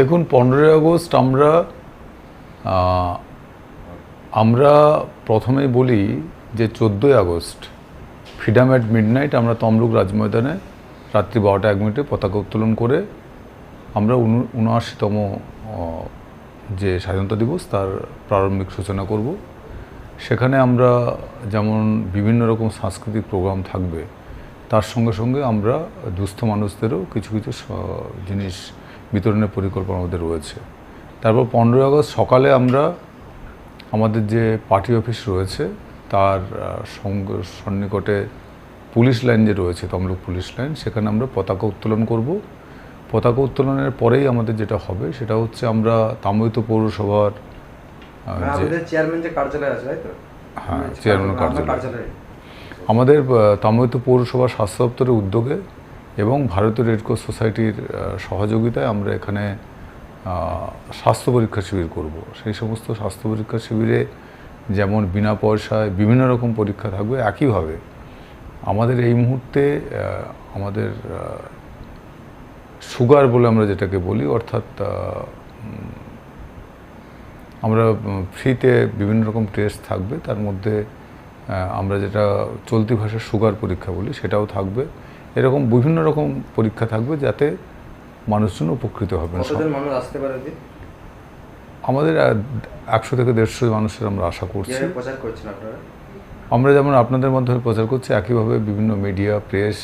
দেখুন, পনেরোই আগস্ট আমরা আমরা প্রথমেই বলি যে চোদ্দোই আগস্ট, ফ্রিডম অ্যাট মিডনাইট আমরা তমলুক রাজময়দানে রাত্রি বারোটা এক মিনিটে পতাকা উত্তোলন করে আমরা উন- উনআশিতম যে স্বাধীনতা দিবস তার প্রারম্ভিক সূচনা করব। সেখানে আমরা যেমন বিভিন্ন রকম সাংস্কৃতিক প্রোগ্রাম থাকবে, তার সঙ্গে সঙ্গে আমরা দুস্থ মানুষদেরও কিছু কিছু জিনিস বিতরণের পরিকল্পনা আমাদের রয়েছে। তারপর পনেরোই আগস্ট সকালে আমরা আমাদের যে পার্টি অফিস রয়েছে তার সঙ্গ- সন্নিকটে পুলিশ লাইন যে রয়েছে তমলুক পুলিশ লাইন সেখানে আমরা পতাকা উত্তোলন করব। পতাকা উত্তোলনের পরেই আমাদের যেটা হবে সেটা হচ্ছে আমরা তামিত পৌরসভার আহ, যে আমাদের চেয়ারম্যান যে কার্যালয় আছে তাই তো? হ্যাঁ, চেয়ারম্যান কার্যালয়। আমাদের তামিত পৌরসভা স্বাস্থ্য দপ্তরের উদ্যোগে এবং ভারতীয় রেডক্রস সোসাইটির সহযোগিতায় আমরা এখানে স্বাস্থ্য পরীক্ষা শিবির করব। সেই সমস্ত স্বাস্থ্য পরীক্ষা শিবিরে যেমন বিনা পয়সায় বিভিন্ন রকম পরীক্ষা থাকবে, একইভাবে আমাদের এই মুহূর্তে আমাদের সুগার বলে আমরা যেটাকে বলি, অর্থাৎ আমরা ফ্রিতে বিভিন্ন রকম টেস্ট থাকবে। তার মধ্যে আমরা যেটা চলতি ভাষায় সুগার পরীক্ষা বলি, সেটাও থাকবে। এরকম বিভিন্ন রকম পরীক্ষা থাকবে যাতে মানুষজন উপকৃত হবেন। মানুষ আসতে পারে আমাদের একশো থেকে দেড়শো মানুষের আমরা আশা করছি। প্রচার করছেন আপনারা? আমরা যেমন আপনাদের মাধ্যমে প্রচার করছি একইভাবে বিভিন্ন মিডিয়া প্রেস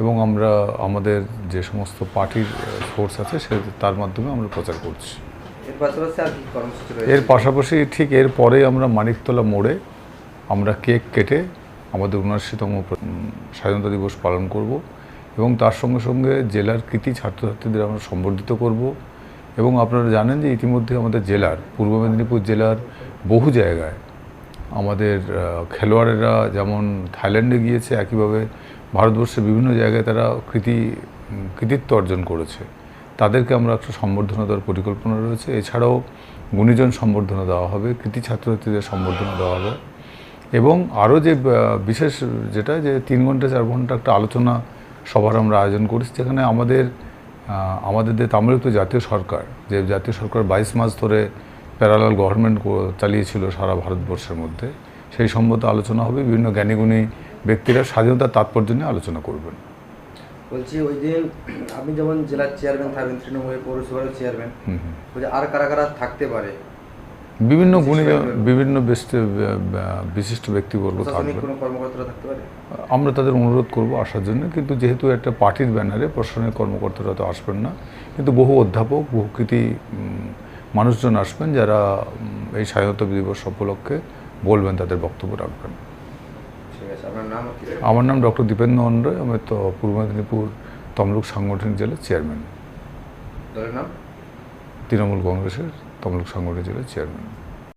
এবং আমরা আমাদের যে সমস্ত পার্টির সোর্স আছে সে তার মাধ্যমে আমরা প্রচার করছি। এর পাশাপাশি ঠিক এর পরেই আমরা মানিকতলা মোড়ে আমরা কেক কেটে আমাদের উনআশিতম স্বাধীনতা দিবস পালন করব এবং তার সঙ্গে সঙ্গে জেলার কৃতি ছাত্রছাত্রীদের আমরা সম্বর্ধিত করব এবং আপনারা জানেন যে ইতিমধ্যে আমাদের জেলার, পূর্ব মেদিনীপুর জেলার বহু জায়গায় আমাদের খেলোয়াড়েরা যেমন থাইল্যান্ডে গিয়েছে, একইভাবে ভারতবর্ষের বিভিন্ন জায়গায় তারা কৃতি কৃতিত্ব অর্জন করেছে। তাদেরকে আমরা একটা সম্বর্ধনা দেওয়ার পরিকল্পনা রয়েছে। এছাড়াও গুণীজন সম্বর্ধনা দেওয়া হবে, কৃতি ছাত্রছাত্রীদের সম্বর্ধনা দেওয়া হবে। এবং আরও যে বিশেষ যেটা যে তিন ঘণ্টা চার ঘণ্টা একটা আলোচনা সভার আমরা আয়োজন করেছি যেখানে আমাদের আমাদের যে তামিলনাড়ু জাতীয় সরকার যে জাতীয় সরকার বাইশ মাস ধরে প্যারালাল গভর্নমেন্ট চালিয়েছিল সারা ভারতবর্ষের মধ্যে সেই সম্বন্ধে আলোচনা হবে। বিভিন্ন জ্ঞানীগুণী ব্যক্তিরা স্বাধীনতার তাৎপর্য নিয়ে আলোচনা করবেন। বলছি ওই দিন আপনি যেমন জেলার চেয়ারম্যান থাকবেন তৃণমূলের পৌরসভার চেয়ারম্যান আর কারা কারা থাকতে পারে? বিভিন্ন গুণী বিভিন্ন বিশিষ্ট ব্যক্তিবর্গ থাকবে। আমরা তাদের অনুরোধ করব আসার জন্য কিন্তু যেহেতু একটা পার্টির ব্যানারে প্রশাসনিক কর্মকর্তারা তো আসবেন না কিন্তু বহু অধ্যাপক বহু কৃতি মানুষজন আসবেন যারা এই স্বাধীনতা দিবস উপলক্ষে বলবেন তাদের বক্তব্য রাখবেন। আমার নাম ডক্টর দীপেন্দ্র অন্ডয় আমি তো পূর্ব মেদিনীপুর তমলুক সাংগঠনিক জেলার চেয়ারম্যান। দলের নাম? তৃণমূল কংগ্রেসের তমলুক সাংগঠনিক জেলার চেয়ারম্যান